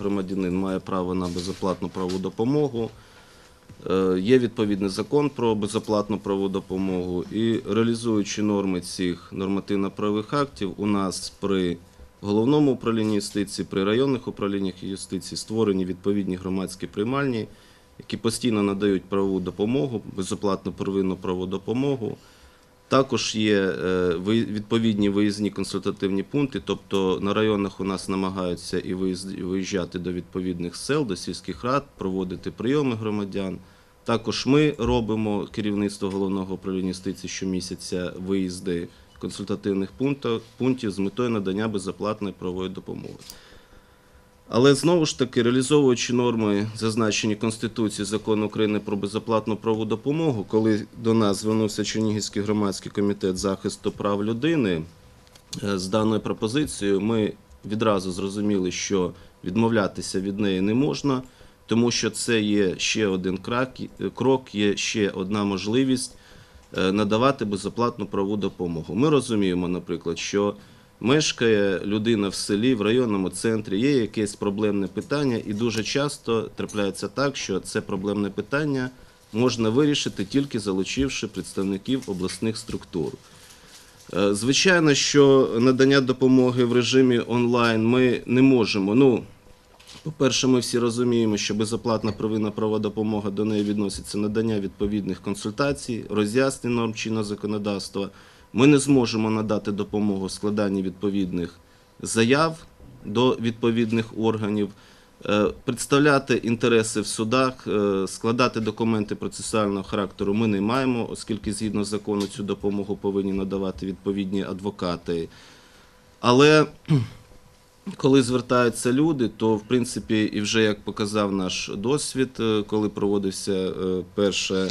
громадянин має право на безоплатну правову допомогу. Е, Є відповідний закон про безоплатну правову допомогу, і реалізуючи норми цих нормативно-правових актів, у нас при головному управлінні юстиції, при районних управліннях юстиції створені відповідні громадські приймальні, які постійно надають правову допомогу, безоплатну первинну правову допомогу. Також є е, відповідні виїзні консультативні пункти, тобто на районах у нас намагаються і виїжджати до відповідних сел, до сільських рад, проводити прийоми громадян. Також ми робимо керівництво головного управління юстиції щомісяця виїзди консультативних пунктів з метою надання безоплатної правової допомоги. Але знову ж таки, реалізовуючи норми, зазначені Конституції закону України про безоплатну правову допомогу, коли до нас звернувся Чернігівський громадський комітет захисту прав людини е, з даною пропозицією, ми відразу зрозуміли, що відмовлятися від неї не можна, тому що це є ще один крок, є ще одна можливість е, надавати безоплатну правову допомогу. Ми розуміємо, наприклад, що мешкає людина в селі, в районному центрі, є якесь проблемне питання, і дуже часто трапляється так, що це проблемне питання можна вирішити тільки залучивши представників обласних структур. Е, Звичайно, що надання допомоги в режимі онлайн ми не можемо. Ну, по-перше, ми всі розуміємо, що безоплатна первинна права допомога до неї відноситься надання відповідних консультацій, роз'яснень норм чинного законодавства. Ми не зможемо надати допомогу в складанні відповідних заяв до відповідних органів, е, представляти інтереси в судах, е, складати документи процесуального характеру ми не маємо, оскільки згідно закону цю допомогу повинні надавати відповідні адвокати. Але коли звертаються люди, то в принципі, і вже як показав наш досвід, е, коли проводився перше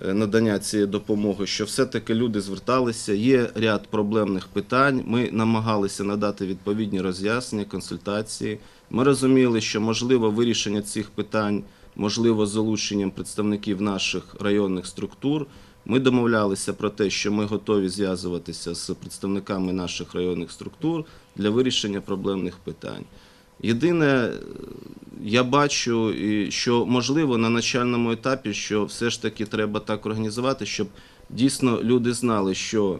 надання цієї допомоги, що все-таки люди зверталися, є ряд проблемних питань. Ми намагалися надати відповідні роз'яснення, консультації. Ми розуміли, що можливо вирішення цих питань можливо залученням представників наших районних структур. Ми домовлялися про те, що ми готові зв'язуватися з представниками наших районних структур для вирішення проблемних питань. Єдине, е, я бачу, що можливо на начальному етапі, що все ж таки треба так організувати, щоб дійсно люди знали, що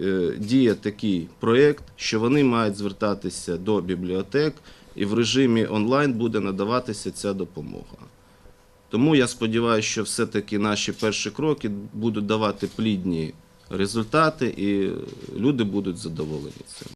е, діє такий проєкт, що вони мають звертатися до бібліотек, і в режимі онлайн буде надаватися ця допомога. Тому я сподіваюся, що все-таки наші перші кроки будуть давати плідні результати, і люди будуть задоволені цим.